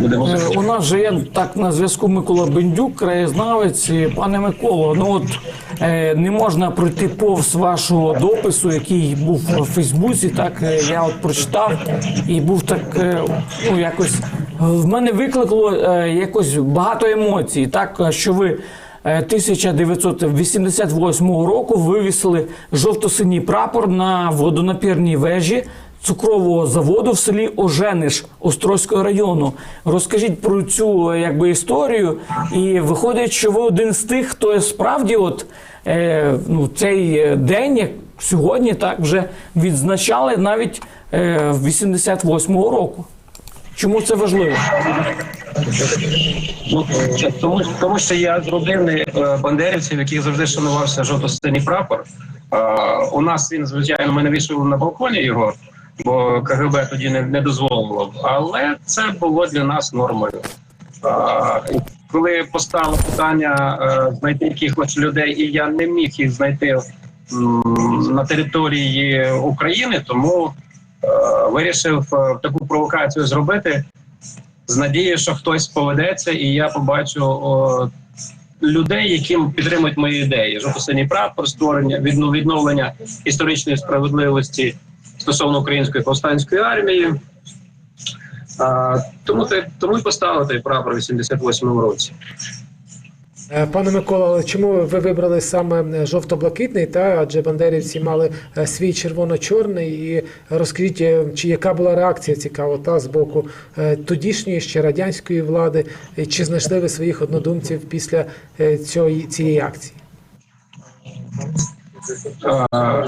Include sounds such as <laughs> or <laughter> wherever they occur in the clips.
Будемо Е, У нас же є так на зв'язку Микола Бендюк, краєзнавець. Пане Миколо, ну от е, не можна пройти повз вашого допису, який був у Фейсбуці. Так е, я от прочитав і був так, ну якось в мене викликало якось багато емоцій. Так що ви. е, 1988 року вивісили жовто-синій прапор на водонапірній вежі цукрового заводу в селі Ожениш Острозького району. Розкажіть про цю якби історію, і виходить, що ви один з тих, хто справді, от е, ну, цей е, день, як сьогодні, так вже відзначали навіть е, 88-го року. Чому це важливо? Ну, тому, тому що я з родини е, бандерівців, яких завжди шанувався жовто-синій прапор. У нас він, звичайно, ми не вішали на балконі його, бо КГБ тоді не, не дозволило. Але це було для нас нормою. Е, коли постало питання е, знайти якихось людей, і я не міг їх знайти м, на території України, тому е, вирішив е, таку провокацію зробити з надією, що хтось поведеться, і я побачу о, людей, яким підтримують мої ідеї. Жовто-синій прапор, створення відно- відновлення історичної справедливості стосовно української повстанської армії. А, тому те- тому і поставили той прапор у 88-му році. Е, Пане Микола, але чому ви вибрали саме жовто-блакитний? Та адже бандерівці мали е, свій червоно-чорний. І розкажіть, е, чи яка була реакція цікаво та з боку е, тодішньої ще радянської влади, чи знайшли ви своїх однодумців після е, цієї, цієї акції?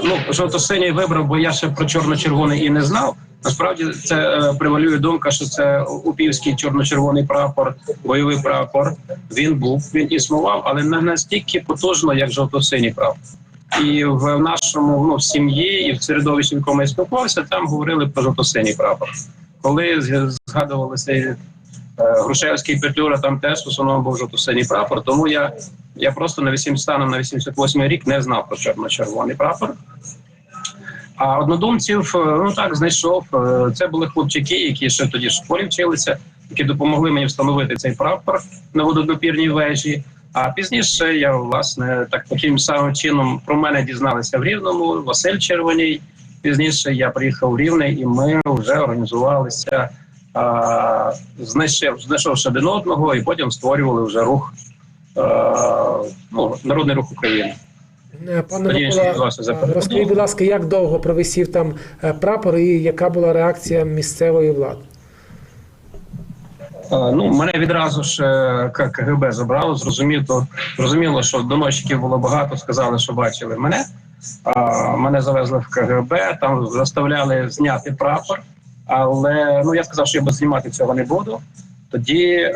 Ну, жовто-синій вибрав, бо я ще про чорно-червоний і не знав. Насправді це е, превалює думка, що це упівський чорно-червоний прапор, бойовий прапор. Він був, він існував, але не настільки потужно, як жовто-синій прапор. І в нашому ну, в сім'ї і в середовищі, в якому я спілкувався, там говорили про жовто-синій прапор. Коли згадувалися Грушевський Петлюра, там теж в основному був жовто-синій прапор. Тому я, я просто на 8 станом на 88 рік не знав про чорно-червоний прапор. А однодумців, е, ну так, знайшов. Е, Це були хлопчики, які ще тоді в школі вчилися, які допомогли мені встановити цей прапор на вододопірній вежі. А пізніше я власне так таким самим чином про мене дізналися в Рівному. Василь Червоній. Пізніше я приїхав в Рівне, і ми вже організувалися, знайшов, знайшовши один одного, і потім створювали вже рух, ну, народний рух України. Е, Пане Микола, е, розкажіть, будь ласка, як довго провисів там е, прапор і яка була реакція місцевої влади? Е, Ну, мене відразу ж е, КГБ забрало. Зрозуміло, зрозуміло, що доносчиків було багато. Сказали, що бачили мене. Мене завезли в КГБ, там заставляли зняти прапор. Але ну я сказав, що я без знімати цього не буду. Тоді е,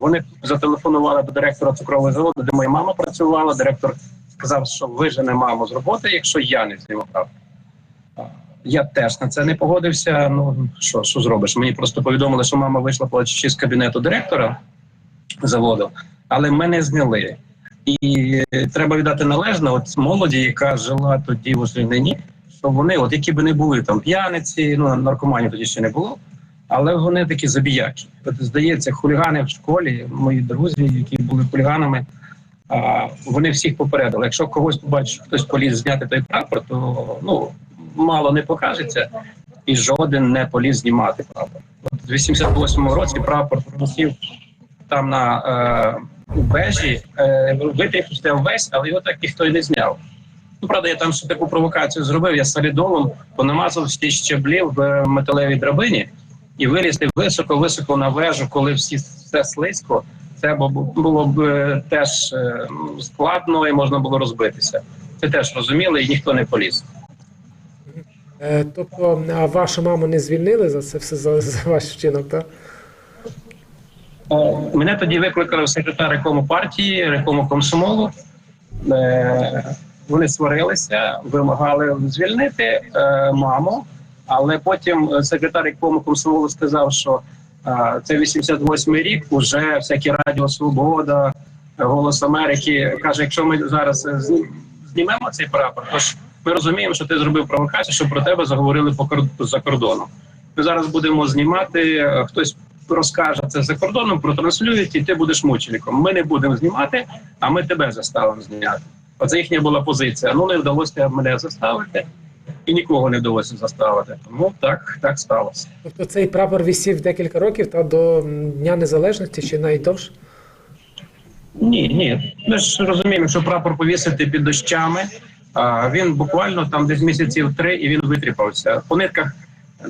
вони зателефонували до директора цукрового заводу, де моя мама працювала. Директор сказав, що вижене маму з роботи, якщо я не зніму прапор. Я теж на це не погодився. Ну що, що зробиш? Мені просто повідомили, що мама вийшла плачучи з кабінету директора заводу, але мене зняли. І е, треба віддати належне, от молоді, яка жила тоді в Рівнині, що вони, от які би не були там п'яниці, ну наркоманів тоді ще не було, але вони такі забіяки. Здається, хулігани в школі, мої друзі, які були хуліганами, вони всіх попередили. Якщо когось побачить, що хтось поліз зняти той прапор, то ну мало не покажеться, і жоден не поліз знімати прапор. От в 88-му році прапор провисів там на е, у вежі, е, витріпався весь, але його так ніхто і не зняв. Ну, правда, я там ще таку провокацію зробив. Я солідолом понамазав всі щеблі в металевій драбині і вилізти високо-високо на вежу, коли всі все слизько. Це було б е, теж е, складно і можна було розбитися. Це теж розуміли, і ніхто не поліз. Е, Тобто, а вашу маму не звільнили за це все за, за ваш вчинок, так? Е, Мене тоді викликали в секретар рекому партії, рекому комсомолу. Е, Вони сварилися, вимагали звільнити е, маму, але потім секретар рекому комсомолу сказав, що е, це 88-й рік, уже всякі Радіо Свобода, Голос Америки каже, якщо ми зараз е, знімемо цей прапор, то ж ми розуміємо, що ти зробив провокацію, щоб про тебе заговорили по за кордоном. Ми зараз будемо знімати. е, Хтось розкаже це за кордоном, протранслюють, і ти будеш мучеником. Ми не будемо знімати, а ми тебе заставимо зняти. Оце їхня була позиція. Ну не вдалося мене заставити, і нікого не вдалося заставити. Тому так, так сталося. Тобто цей прапор висів декілька років та до Дня Незалежності чи навіть довше? Ні, ні. Ми ж розуміємо, що прапор повісити під дощами. А він буквально там десь місяців три і він витріпався. По нитках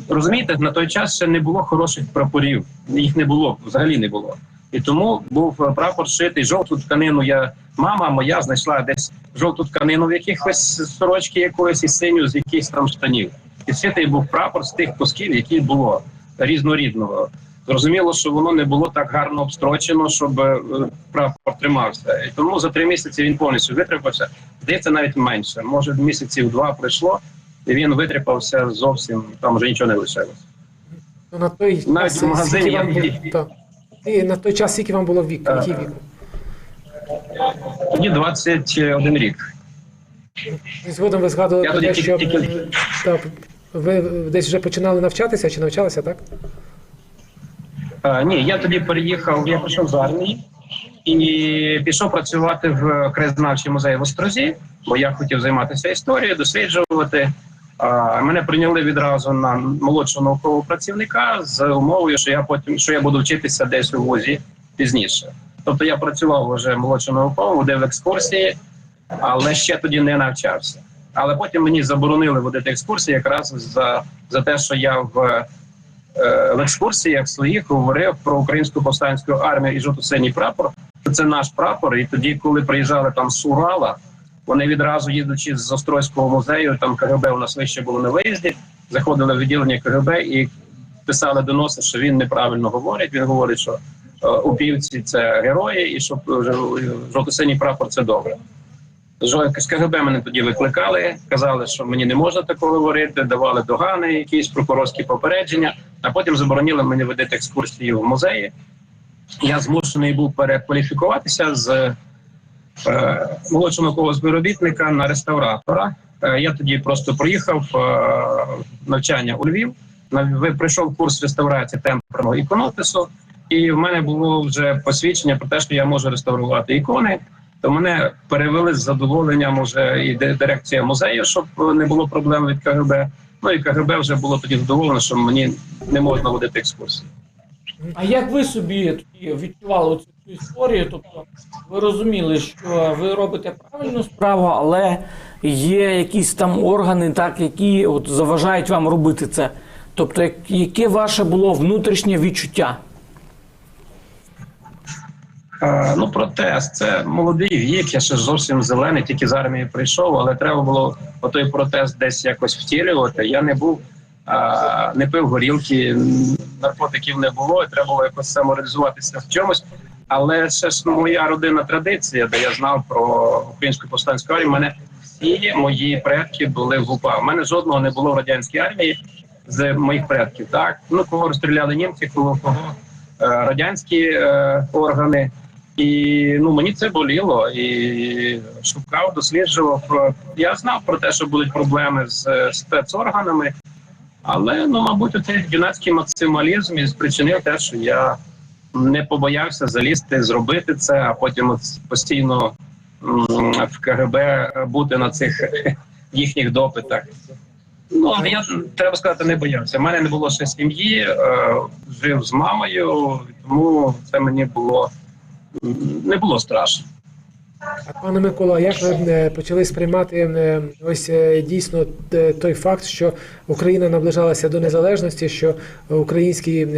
розумієте, на той час ще не було хороших прапорів. Їх не було, взагалі не було. І тому був е, прапор шитий. Жовту тканину. Я мама моя знайшла десь жовту тканину в якихось сорочки якоїсь і синю з якихось там штанів. І шитий був прапор з тих кусків, які було різнорідного. Зрозуміло, що воно не було так гарно обстрочено, щоб е, прапор тримався. І тому за три місяці він повністю витріпався. Здається, навіть менше. Може, місяців два пройшло, і він витріпався зовсім. Там вже нічого не лишилось. Ну, на той Навіть в магазині я тоді-. І на той час, скільки вам було вік? Який вік? Тоді 21 рік. І згодом ви згадували Я про тоді те, що тільки- так, ви десь вже починали навчатися чи навчалися, так? Е, ні, я тоді переїхав, я пішов з армії і пішов працювати в краєзнавчий музей в Острозі, бо я хотів займатися історією, досліджувати. Мене прийняли відразу на молодшого наукового працівника з умовою, що я потім що я буду вчитися десь у вузі пізніше. Тобто я працював вже молодшим науковим, водив екскурсії, але ще тоді не навчався. Але потім мені заборонили водити екскурсії якраз за, за те, що я в е, в екскурсіях своїх говорив про українську повстанську армію і жовто-синій прапор. Це наш прапор. І тоді, коли приїжджали там з Урала, вони відразу їдучи з Острозького музею, там КГБ у нас вище було на виїзді, заходили в відділення КГБ і писали доноси, що він неправильно говорить. Він говорить, що е, упівці це герої, і що е, жовто-синій прапор це добре. З КГБ мене тоді викликали, казали, що мені не можна такого говорити, давали догани, якісь прокурорські попередження, а потім заборонили мені водити екскурсії в музеї. Я змушений був перекваліфікуватися з е, молодшого наукового співробітника на реставратора. Е, я тоді просто проїхав е, навчання у Львів. Пройшов курс реставрації темперного іконопису, і в мене було вже посвідчення про те, що я можу реставрувати ікони. То мене перевели з задоволенням уже і дирекція музею, щоб не було проблем від КГБ. Ну і КГБ вже було тоді задоволено, що мені не можна водити екскурсії. А як ви собі відчували цю цю історію? Тобто ви розуміли, що ви робите правильну справу, але є якісь там органи, так, які от заважають вам робити це. Тобто, яке ваше було внутрішнє відчуття? Е, Ну, протест це молодий вік. Я ще зовсім зелений, тільки з армії прийшов, але треба було отой протест десь якось втілювати. Я не був, е, не пив горілки, наркотиків не було. і Треба було якось самореалізуватися в чомусь. Але ще ж моя родинна традиція, де я знав про українську повстанську армію. Мене всі мої предки були в УПА. У мене жодного не було в радянській армії з моїх предків. Так ну кого розстріляли німці, кого кого е, радянські е, органи. І ну мені це боліло і шукав, досліджував. Я знав про те, що будуть проблеми з е, спецорганами, але ну, мабуть, цей юнацький максималізм і спричинив те, що я не побоявся залізти, зробити це, а потім постійно в КГБ бути на цих <laughs> їхніх допитах. Ну, але я треба сказати, не боявся. У мене не було ще сім'ї, е, жив з мамою, тому це мені було не було страшно. Пане Микола, як ви е, почали сприймати е, ось е, дійсно той факт, що Україна наближалася до незалежності, що український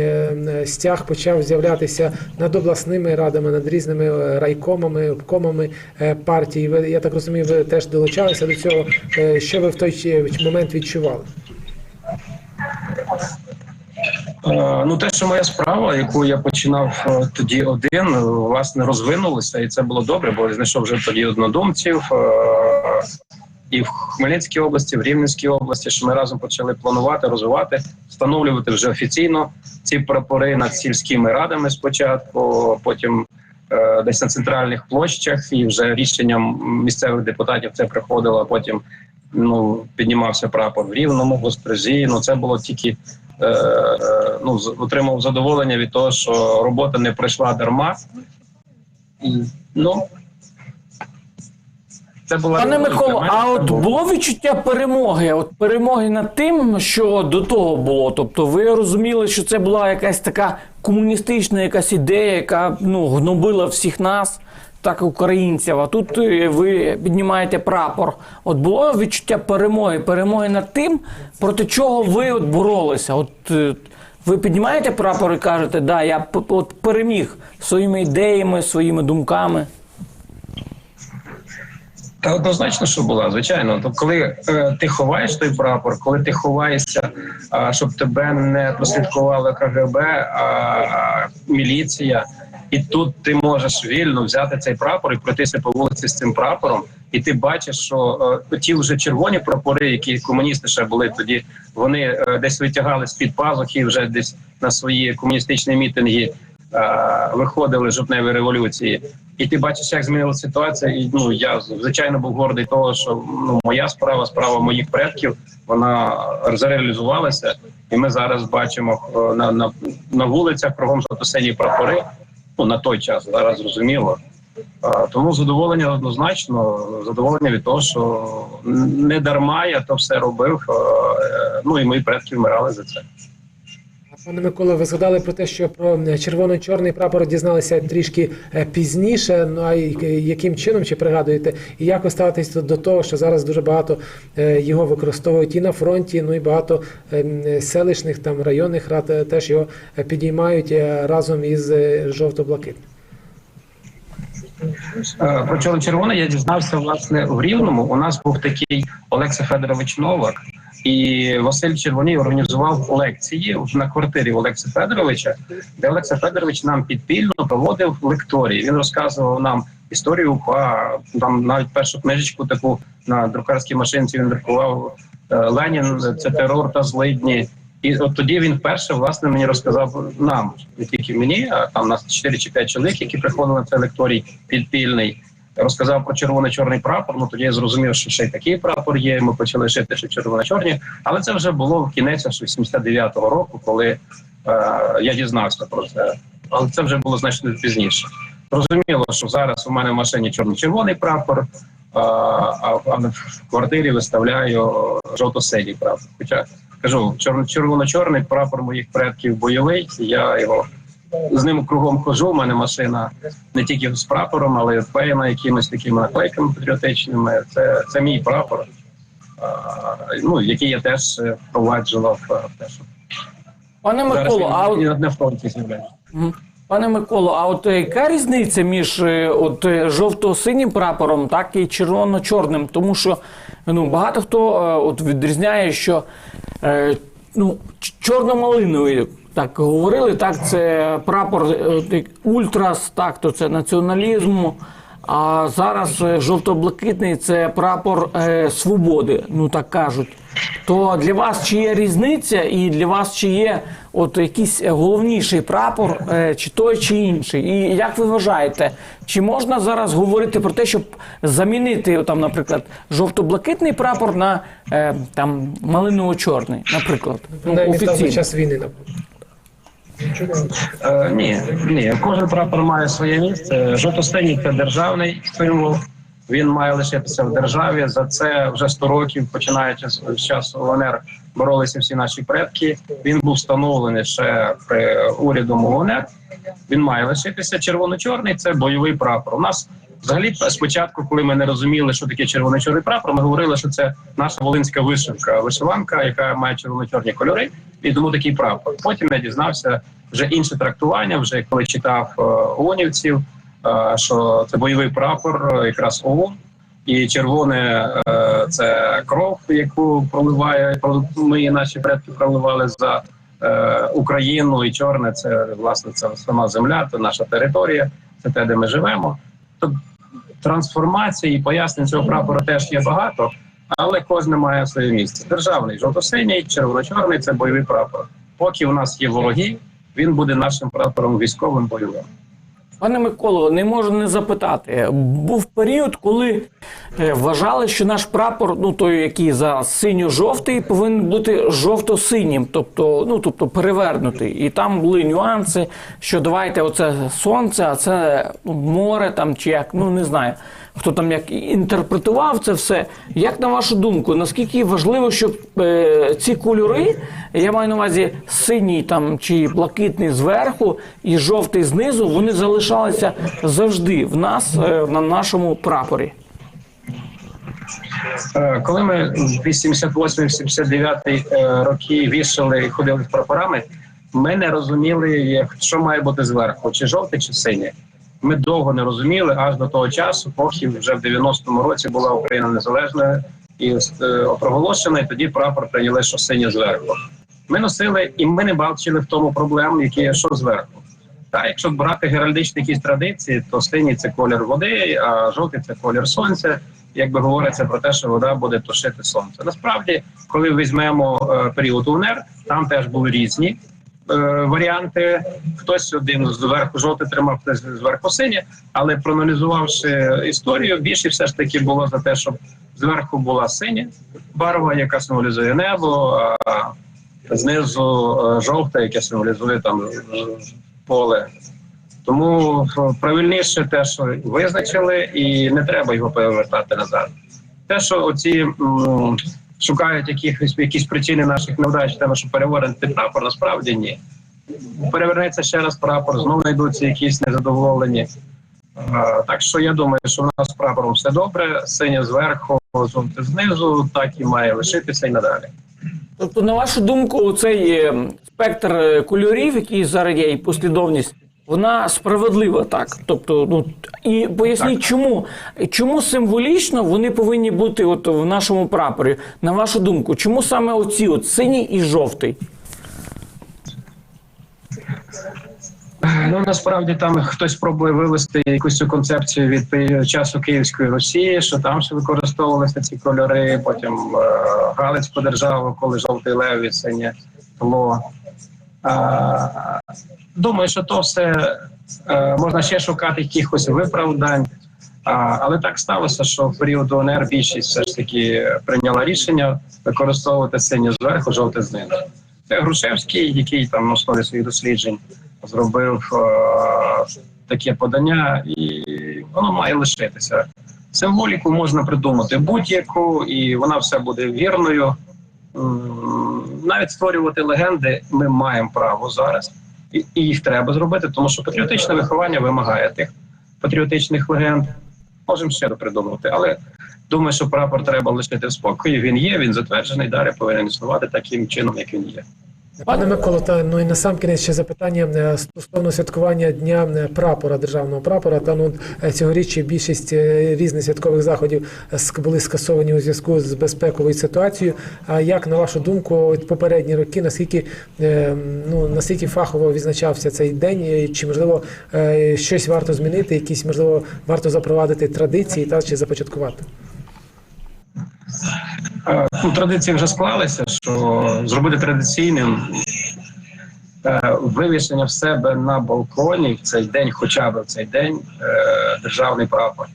стяг почав з'являтися над обласними радами, над різними райкомами, обкомами партій. Ви, я так розумію, ви теж долучалися до цього. Що ви в той момент відчували? Е, Ну, те, що моя справа, яку я починав е, тоді один, е, власне, розвинулася, і це було добре, бо я знайшов вже тоді однодумців е, і в Хмельницькій області, в Рівненській області, що ми разом почали планувати, розвивати, встановлювати вже офіційно ці прапори над сільськими радами спочатку, потім е, десь на центральних площах, і вже рішенням місцевих депутатів це приходило, а потім ну, піднімався прапор в Рівному, в Острозі. Ну, це було тільки е, е, ну, отримав задоволення від того, що робота не пройшла дарма. І, ну, це була Пане для Миколо, а от було відчуття перемоги? От перемоги над тим, що до того було. Тобто, ви розуміли, що це була якась така комуністична якась ідея, яка ну гнобила всіх нас, так українців. А тут е, ви піднімаєте прапор. От було відчуття перемоги, перемоги над тим, проти чого ви от боролися. От е, ви піднімаєте прапор і кажете, да, я от переміг своїми ідеями, своїми думками. Та однозначно, що була, звичайно. То коли е, ти ховаєш той прапор, коли ти ховаєшся, а, щоб тебе не прослідкувало КГБ, а, а міліція, і тут ти можеш вільно взяти цей прапор і пройтися по вулиці з цим прапором, і ти бачиш, що е, ті вже червоні прапори, які комуністи ще були тоді, вони е, десь витягали з під пазухи вже десь на свої комуністичні мітинги. е, Виходили з жовтневої революції, і ти бачиш, як змінилася ситуація. І ну я звичайно був гордий того, що ну моя справа, справа моїх предків, вона зареалізувалася, і ми зараз бачимо е, на, на, на вулицях кругом жовто-сині прапори. Ну на той час зараз зрозуміло. Тому задоволення однозначно, задоволення від того, що не дарма я то все робив. Ну і мої предки вмирали за це. Пане Микола, ви згадали про те, що про е, червоно-чорний прапор дізналися трішки е, пізніше. Ну а е, яким чином чи пригадуєте, і як ви ставитесь до- того, що зараз дуже багато його використовують і на фронті, ну і багато селищних там районних рад теж його підіймають разом із жовто-блакитним. Е, Про чорно-червоне я дізнався власне в Рівному. У нас був такий Олекса Федорович Новак, і Василь Червоній організував лекції на квартирі Олекса Федоровича, де Олекса Федорович нам підпільно проводив лекторії. Він розказував нам історію УПА, там навіть першу книжечку таку на друкарській машинці він друкував е, Ленін, це терор та злидні. І от тоді він вперше власне мені розказав нам, не тільки мені, а там нас 4 чи 5 чоловік, які приходили на цей лекторій підпільний. Розказав про червоно-чорний прапор. Ну тоді я зрозумів, що ще й такий прапор є. Ми почали шити ще червоно-чорні, але це вже було в кінець аж 89-го року, коли е, я дізнався про це. Але це вже було значно пізніше. Зрозуміло, що зараз у мене в машині чорно-червоний прапор, а, а, а в квартирі виставляю жовто-синій прапор. Хоча кажу, чор- червоно-чорний прапор моїх предків бойовий. Я його з ним кругом хожу. У мене машина не тільки з прапором, але й вклеєна якимись такими наклейками патріотичними. Це, це мій прапор, а, ну який я теж е, впроваджував е, те, що Пане Миколо, а на фронті з'являється. Пане Миколо, а от е, яка різниця між от жовто-синім прапором, так і червоно-чорним? Тому що ну багато хто е, от відрізняє, що е, ну чорно-малиновий. Так говорили, так це прапор е, ультрас, так то це націоналізм. А зараз е, жовто-блакитний це прапор е, свободи, ну так кажуть. То для вас чи є різниця, і для вас чи є от якийсь головніший прапор, е, чи той, чи інший? І як ви вважаєте, чи можна зараз говорити про те, щоб замінити там, наприклад, жовто-блакитний прапор на е, там малиново-чорний, наприклад, ну, Принаймні там офіційно? час війни, наприклад. Е, ні, ні, кожен прапор має своє місце. Жовто-синій це державний символ. Він має лишитися в державі. За це вже 100 років, починаючи з часу ЛНР, боролися всі наші предки. Він був встановлений ще при уряду ЛНР. Він має лишитися. Червоно-чорний це бойовий прапор. У нас взагалі спочатку, коли ми не розуміли, що таке червоно-чорний прапор, ми говорили, що це наша волинська вишивка, вишиванка, яка має червоно-чорні кольори, і тому такий прапор. Потім я дізнався вже інше трактування, вже коли читав е, ООНівців, е, що це бойовий прапор, е, якраз ООН. І червоне це кров, яку проливає про- ми наші предки проливали за Україну, і чорне це власне це сама земля, це наша територія, це те, де ми живемо. Тобто трансформації і пояснень цього прапора теж є багато, але кожне має своє місце. Державний жовто-синій, червоно-чорний це бойовий прапор. Поки у нас є вороги, він буде нашим прапором військовим бойовим. Пане Миколо, не можу не запитати. Був період, коли е, вважали, що наш прапор, ну той, який зараз синьо-жовтий, повинен бути жовто-синім, тобто, ну тобто перевернутий. І там були нюанси, що давайте оце сонце, а це ну, море там чи як, ну не знаю. Хто там як інтерпретував це все? Як на вашу думку, наскільки важливо, щоб е, ці кольори, я маю на увазі синій там чи блакитний зверху і жовтий знизу, вони залишалися завжди в нас е, на нашому прапорі? Е, Коли ми в 88-79 е, роки вішали і ходили з прапорами, ми не розуміли, що має бути зверху, чи жовте, чи синє. Ми довго не розуміли аж до того часу, поки вже в 90-му році була Україна незалежною і проголошена, і тоді прапор прийняли, що синє зверху. Ми носили, і ми не бачили в тому проблем, які є що зверху. Та якщо брати геральдичні якісь традиції, то синій це колір води, а жовтий це колір сонця. Якби говориться про те, що вода буде тушити сонце. Насправді, коли візьмемо е, період УНР, там теж були різні е, варіанти. Хтось один зверху жовтий тримав, хтось зверху синє, але проаналізувавши історію, більше все ж таки було за те, щоб зверху була синя барва, яка символізує небо, а знизу е, жовта, яке символізує там поле. Тому е, правильніше те, що визначили, і не треба його перевертати назад. Те, що оці м, шукають якихось якісь причини наших невдач, тому що перевернути прапор, насправді ні. Перевернеться ще раз прапор, знову знайдуться якісь незадоволені. Е, Так що я думаю, що в нас з прапором все добре, синє зверху, жовте знизу, так і має лишитися і надалі. Тобто, на вашу думку, цей е, спектр е, кольорів, який зараз є, і послідовність, вона справедлива, так. Тобто, ну і поясніть, чому чому символічно вони повинні бути от в нашому прапорі. На вашу думку, чому саме оці от синій і жовтий? Ну насправді там хтось пробує вивести якусь цю концепцію від часу Київської Росії, що там ще використовувалися ці кольори. Потім е, Галицьку державу, коли жовтий лев і синє тло. Е, думаю, що то все е, можна ще шукати якихось виправдань. А, але так сталося, що в період УНР більшість все ж таки прийняла рішення використовувати синє зверху, жовте знизу. Це Грушевський, який там на основі своїх досліджень зробив е, таке подання, і воно має лишитися. Символіку можна придумати будь-яку, і вона все буде вірною. Навіть створювати легенди ми маємо право зараз, і, їх треба зробити, тому що патріотичне виховання вимагає тих патріотичних легенд. Можемо ще придумати, але думаю, що прапор треба лишити в спокої. Він є, він затверджений, далі повинен існувати таким чином, як він є. Пане Миколо, та ну і на сам кінець ще запитання е, стосовно святкування дня е, прапора, державного прапора. Та ну е, цьогоріч більшість різних святкових заходів були скасовані у зв'язку з безпековою ситуацією. А як на вашу думку, попередні роки, наскільки ну наскільки фахово відзначався цей день? Чи можливо щось варто змінити? Якісь можливо варто запровадити традиції та чи започаткувати? Е, Ну, традиції вже склалися, що зробити традиційним е, вивішення в себе на балконі в цей день, хоча б в цей день, е, державний прапор.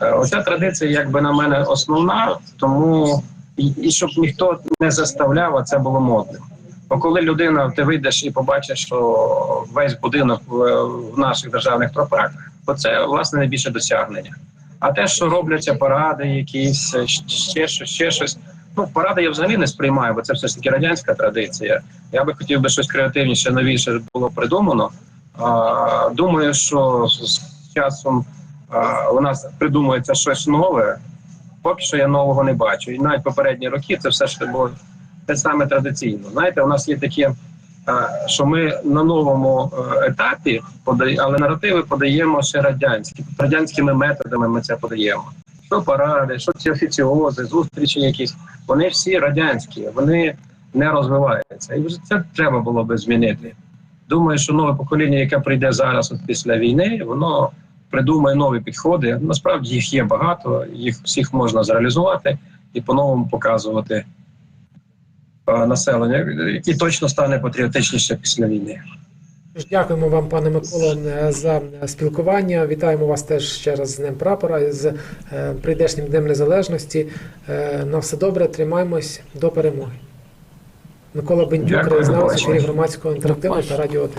Оця традиція, якби на мене, основна, тому і, щоб ніхто не заставляв, а це було модним. Бо коли людина, ти вийдеш і побачиш, що весь будинок в, наших державних прапорах, то це власне найбільше досягнення. А те, що робляться паради, якісь ще ще щось. Ну, паради я взагалі не сприймаю, бо це все ж таки радянська традиція. Я би хотів би щось креативніше, новіше було придумано. А, думаю, що з часом а, у нас придумується щось нове. Поки що я нового не бачу. І навіть попередні роки це все ж було те саме традиційно. Знаєте, у нас є такі, що ми на новому е, етапі але наративи подаємо ще радянські. Радянськими методами ми це подаємо. Що паради, що ці офіціози, зустрічі якісь, вони всі радянські, вони не розвиваються. І вже це треба було би змінити. Думаю, що нове покоління, яке прийде зараз от після війни, воно придумає нові підходи. Насправді їх є багато, їх всіх можна зреалізувати і по-новому показувати е, населення, яке точно стане патріотичніше після війни. Тож Дякуємо вам, пане Миколо, е, за е, спілкування. Вітаємо вас теж ще раз з Днем прапора з е, прийдешнім Днем Незалежності. Е, На все добре, тримаємось до перемоги. Микола Бендюк, краєзнавець, ефірі громадського інтерактиву та радіо 1.